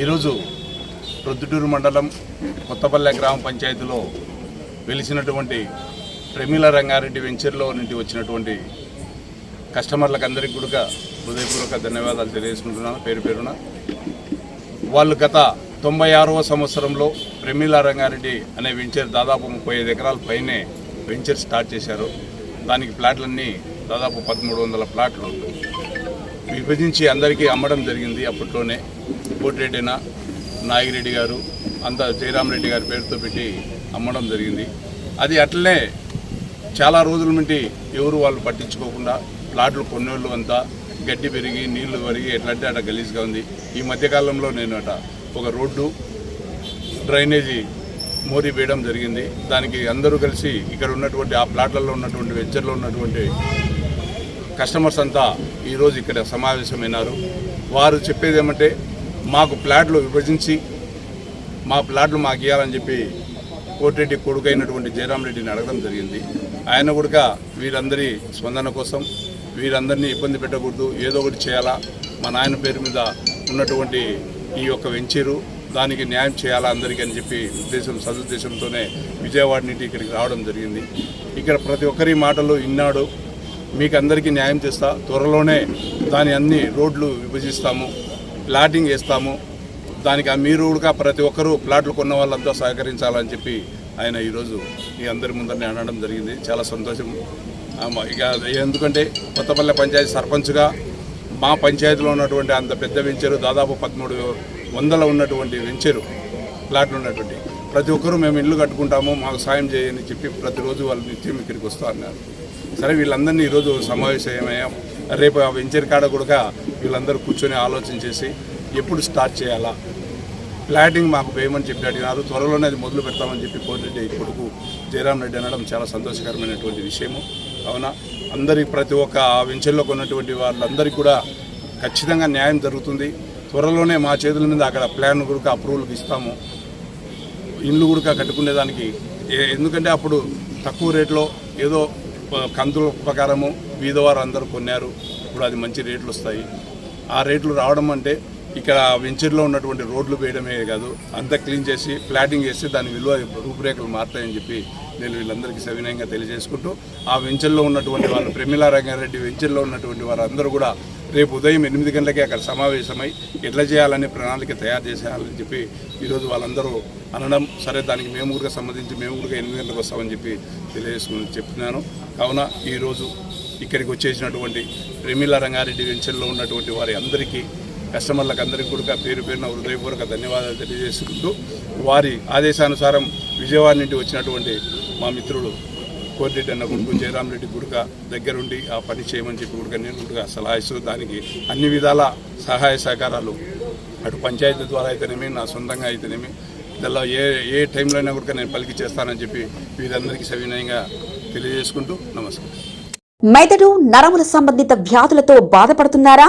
ఈరోజు ప్రొద్దుటూరు మండలం కొత్తపల్లె గ్రామ పంచాయతీలో వెలిసినటువంటి ప్రమీల రంగారెడ్డి వెంచర్లో నుండి వచ్చినటువంటి కస్టమర్లకు అందరికీ కూడా హృదయపూర్వక ధన్యవాదాలు తెలియజేసుకుంటున్నాను. పేరు పేరున వాళ్ళు గత తొంభై ఆరవ సంవత్సరంలో ప్రమీల రంగారెడ్డి అనే వెంచర్ దాదాపు ముప్పై ఐదు ఎకరాల పైనే వెంచర్ స్టార్ట్ చేశారు. దానికి ప్లాట్లన్నీ దాదాపు పదమూడు వందల ప్లాట్లు. విభజించి అందరికీ అమ్మడం జరిగింది అప్పట్లోనే. కోటిరెడ్డిన నాగిరెడ్డి గారు అంత జయరామరెడ్డి గారి పేరుతో పెట్టి అమ్మడం జరిగింది. అది అట్లనే చాలా రోజుల నుండి ఎవరు వాళ్ళు పట్టించుకోకుండా ప్లాట్లు కొన్నోళ్ళు అంతా గడ్డి పెరిగి నీళ్ళు పెరిగి ఎట్లంటే అట్లా గలీజ్గా ఉంది. ఈ మధ్యకాలంలో నేను అట ఒక రోడ్డు డ్రైనేజీ మోరీ వేయడం జరిగింది. దానికి అందరూ కలిసి ఇక్కడ ఉన్నటువంటి ఆ ప్లాట్లలో ఉన్నటువంటి వెంచర్లో ఉన్నటువంటి కస్టమర్స్ అంతా ఈరోజు ఇక్కడ సమావేశమైనారు. వారు చెప్పేది ఏమంటే మాకు ప్లాట్లు విభజించి మా ప్లాట్లు మాకు ఇవ్వాలని చెప్పి కోటిరెడ్డి కొడుకైనటువంటి జయరామ్ రెడ్డిని అడగడం జరిగింది. ఆయన కూడా వీరందరి స్పందన కోసం వీరందరినీ ఇబ్బంది పెట్టకూడదు ఏదో ఒకటి చేయాలా. మా నాయన పేరు మీద ఉన్నటువంటి ఈ యొక్క వెంచరు దానికి న్యాయం చేయాలా అందరికీ అని చెప్పి ఉద్దేశం సదుద్దేశంతోనే విజయవాడ నుండి ఇక్కడికి రావడం జరిగింది. ఇక్కడ ప్రతి ఒక్కరి మాటలు విన్నాడు మీకు అందరికీ న్యాయం చేస్తా. త్వరలోనే దాని అన్ని రోడ్లు విభజిస్తాము ప్లాటింగ్ వేస్తాము. దానికి ఆ మీరు కూడా ప్రతి ఒక్కరూ ప్లాట్లు కొన్న వాళ్ళంతా సహకరించాలని చెప్పి ఆయన ఈరోజు మీ అందరి ముందరనే అనడం జరిగింది. చాలా సంతోషం. ఇక ఎందుకంటే కొత్తపల్లె పంచాయతీ సర్పంచ్గా మా పంచాయతీలో ఉన్నటువంటి అంత పెద్ద వెంచరు దాదాపు పదమూడు వందల ఉన్నటువంటి వెంచరు ప్లాట్లు ఉన్నటువంటి ప్రతి ఒక్కరూ మేము ఇల్లు కట్టుకుంటాము మాకు సాయం చేయని చెప్పి ప్రతిరోజు వాళ్ళు నిత్యం ఇక్కడికి వస్తూ అన్నారు. సరే వీళ్ళందరినీ ఈరోజు సమావేశమయ్యాం రేపు ఆ వెంచర్ కాడ కూడా వీళ్ళందరూ కూర్చొని ఆలోచన చేసి ఎప్పుడు స్టార్ట్ చేయాలా? ప్లాటింగ్ మాకు వేయమని చెప్పి అడిగినారు త్వరలోనే అది మొదలు పెడతామని చెప్పి కోటిరెడ్డి కొడుకు జయరాం రెడ్డి అనడం చాలా సంతోషకరమైనటువంటి విషయము. కావున అందరి ప్రతి ఒక్క ఆ వెంచర్లో కొన్నటువంటి వాళ్ళందరికీ కూడా ఖచ్చితంగా న్యాయం జరుగుతుంది. త్వరలోనే మా చేతుల మీద అక్కడ ప్లాన్ కూడా అప్రూవల్కి ఇస్తాము. ఇండ్లు కూడా కట్టుకునేదానికి ఎందుకంటే అప్పుడు తక్కువ రేట్లో ఏదో కందుల ప్రకారము బీదవారు అందరూ కొన్నారు. ఇప్పుడు అది మంచి రేట్లు వస్తాయి ఆ రేట్లు రావడం అంటే ఇక్కడ వెంచర్లో ఉన్నటువంటి రోడ్లు వేయడమే కాదు అంతా క్లీన్ చేసి ప్లాటింగ్ చేసి దాని విలువ రూపురేఖలు మారుతాయని చెప్పి నేను వీళ్ళందరికీ సవినయంగా తెలియజేసుకుంటూ ఆ వెంచర్లో ఉన్నటువంటి వాళ్ళు ప్రమిళా రంగారెడ్డి వెంచర్లో ఉన్నటువంటి వారందరూ కూడా రేపు ఉదయం ఎనిమిది గంటలకే అక్కడ సమావేశమై ఎట్లా చేయాలని ప్రణాళిక తయారు చేసేయాలని చెప్పి ఈరోజు వాళ్ళందరూ అనడం సరే దానికి మేము కూడా సంబంధించి మేము కూడా ఎనిమిది గంటలకు వస్తామని చెప్పి తెలియజేసుకుని చెప్తున్నాను. కావున ఈరోజు ఇక్కడికి వచ్చేసినటువంటి ప్రేమిల రంగారెడ్డి వెంచర్లో ఉన్నటువంటి వారి అందరికీ కస్టమర్లకు అందరికీ కూడా పేరు పేరున హృదయపూర్వక ధన్యవాదాలు తెలియజేసుకుంటూ వారి ఆదేశానుసారం విజయవాడ నుండి వచ్చినటువంటి మా మిత్రుడు కోటిరెడ్డి అన్న కొడుకు జయరామరెడ్డి గుడుక దగ్గరుండి ఆ పని చేయమని చెప్పి గుడుక నేను గుడుక సలహా ఇస్తూ దానికి అన్ని విధాల సహాయ సహకారాలు అటు పంచాయతీ ద్వారా అయితేనేమి నా సొంతంగా అయితేనేమి దానిలో ఏ ఏ టైంలో అయినా కూడా నేను పలికి చేస్తానని చెప్పి వీరందరికీ సవినయంగా తెలియజేసుకుంటూ నమస్కారం. మెదడు నరముల సంబంధిత వ్యాధులతో బాధపడుతున్నారా?